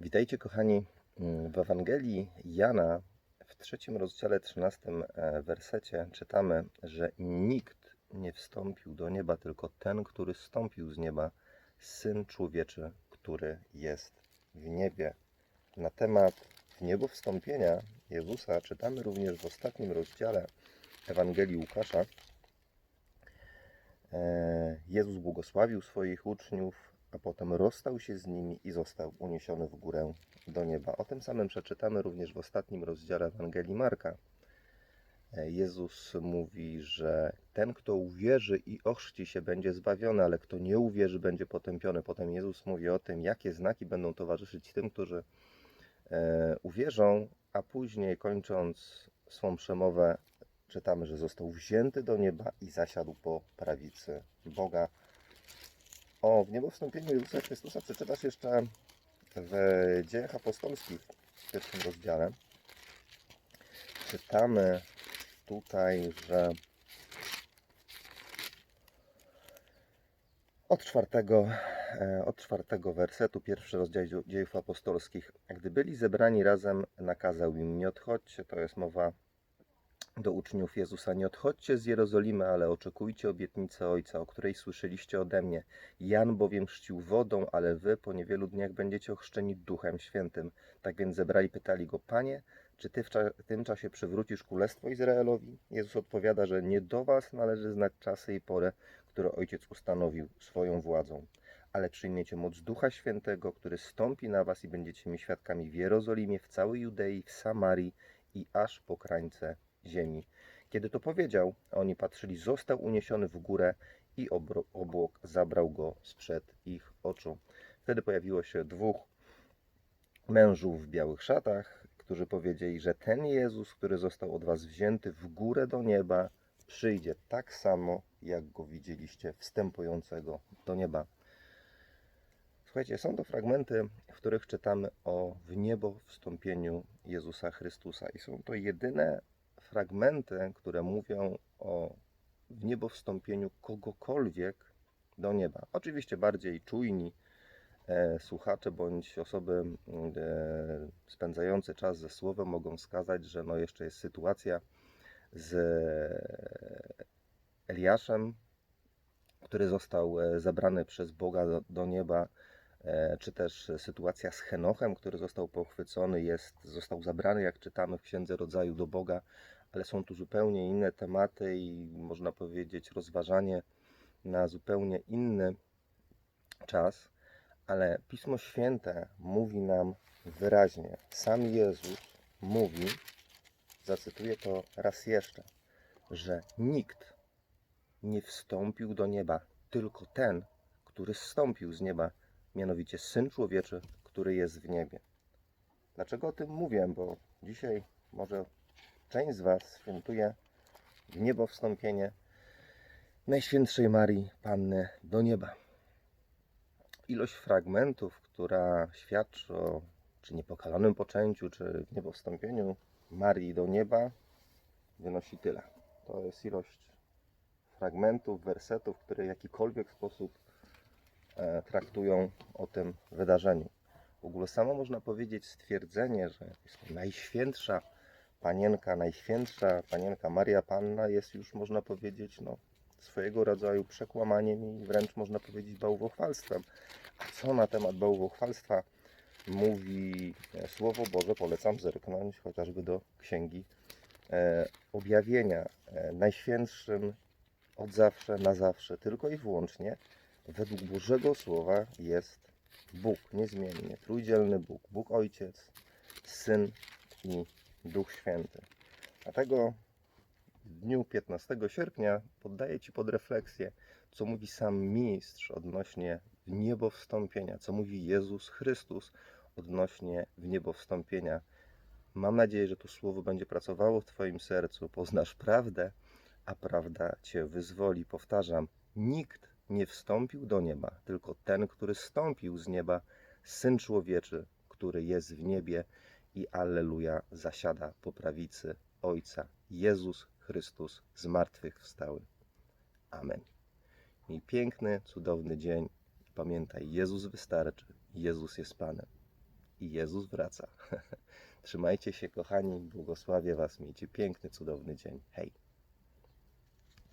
Witajcie kochani w Ewangelii Jana w trzecim rozdziale 13 e, wersecie czytamy, że nikt nie wstąpił do nieba, tylko ten, który stąpił z nieba, Syn Człowieczy, który jest w niebie. Na temat w niebo wstąpienia Jezusa czytamy również w ostatnim rozdziale Ewangelii Łukasza. E, Jezus błogosławił swoich uczniów, a potem rozstał się z nimi i został uniesiony w górę do nieba. O tym samym przeczytamy również w ostatnim rozdziale Ewangelii Marka. Jezus mówi, że ten, kto uwierzy i ochrzci się, będzie zbawiony, ale kto nie uwierzy, będzie potępiony. Potem Jezus mówi o tym, jakie znaki będą towarzyszyć tym, którzy e, uwierzą, a później kończąc swą przemowę, czytamy, że został wzięty do nieba i zasiadł po prawicy Boga. O wstąpieniu Jezusa Chrystusa przeczytasz jeszcze w Dziejach Apostolskich w pierwszym rozdziale. Czytamy tutaj, że od czwartego, e, od czwartego wersetu, pierwszy rozdział dzie- Dziejów Apostolskich. Gdy byli zebrani razem, nakazał im, nie odchodźcie, to jest mowa do uczniów Jezusa, nie odchodźcie z Jerozolimy, ale oczekujcie obietnicy Ojca, o której słyszeliście ode mnie. Jan bowiem chrzcił wodą, ale wy po niewielu dniach będziecie ochrzczeni Duchem Świętym. Tak więc zebrali, pytali go, Panie, czy ty w tym czasie przywrócisz królestwo Izraelowi? Jezus odpowiada, że nie do was należy znać czasy i porę, które Ojciec ustanowił swoją władzą. Ale przyjmiecie moc Ducha Świętego, który stąpi na was i będziecie mi świadkami w Jerozolimie, w całej Judei, w Samarii i aż po krańce ziemi. Kiedy to powiedział, a oni patrzyli, został uniesiony w górę i obłok zabrał go sprzed ich oczu. Wtedy pojawiło się dwóch mężów w białych szatach, którzy powiedzieli, że ten Jezus, który został od was wzięty w górę do nieba, przyjdzie tak samo, jak go widzieliście wstępującego do nieba. Słuchajcie, są to fragmenty, w których czytamy o w niebo wstąpieniu Jezusa Chrystusa. I są to jedyne fragmenty, które mówią o w niebo wstąpieniu kogokolwiek do nieba. Oczywiście bardziej czujni e, słuchacze bądź osoby e, spędzające czas ze słowem mogą wskazać, że no jeszcze jest sytuacja z Eliaszem, który został e, zabrany przez Boga do, do nieba, e, czy też sytuacja z Henochem, który został pochwycony, jest, został zabrany, jak czytamy w Księdze Rodzaju, do Boga, ale są tu zupełnie inne tematy i można powiedzieć rozważanie na zupełnie inny czas, ale Pismo Święte mówi nam wyraźnie, sam Jezus mówi, zacytuję to raz jeszcze, że nikt nie wstąpił do nieba, tylko ten, który zstąpił z nieba, mianowicie Syn Człowieczy, który jest w niebie. Dlaczego o tym mówię? Bo dzisiaj może część z Was świętuje w niebo wstąpienie Najświętszej Marii Panny do nieba. Ilość fragmentów, która świadczy o czy niepokalanym poczęciu, czy w niebo wstąpieniu Marii do nieba, wynosi tyle. To jest ilość fragmentów, wersetów, które w jakikolwiek sposób e, traktują o tym wydarzeniu. W ogóle samo można powiedzieć stwierdzenie, że jest to najświętsza panienka, najświętsza panienka Maria Panna jest już można powiedzieć no, swojego rodzaju przekłamaniem i wręcz można powiedzieć bałwochwalstwem. A co na temat bałwochwalstwa mówi e, Słowo Boże, polecam zerknąć chociażby do Księgi e, Objawienia. E, najświętszym od zawsze, na zawsze, tylko i wyłącznie według Bożego Słowa jest Bóg, niezmiennie, trójdzielny Bóg, Bóg Ojciec, Syn i Duch Święty. Dlatego w dniu 15 sierpnia poddaję Ci pod refleksję, co mówi sam mistrz odnośnie w niebo wstąpienia, co mówi Jezus Chrystus odnośnie w niebo wstąpienia. Mam nadzieję, że to słowo będzie pracowało w Twoim sercu, poznasz prawdę, a prawda Cię wyzwoli. Powtarzam, nikt nie wstąpił do nieba, tylko ten, który stąpił z nieba, Syn Człowieczy, który jest w niebie i Alleluja zasiada po prawicy Ojca. Jezus Chrystus z martwych wstały. Amen. Miej piękny, cudowny dzień. Pamiętaj, Jezus wystarczy. Jezus jest Panem. i Jezus wraca. Trzymajcie się, kochani, błogosławię Was, miejcie piękny, cudowny dzień. Hej!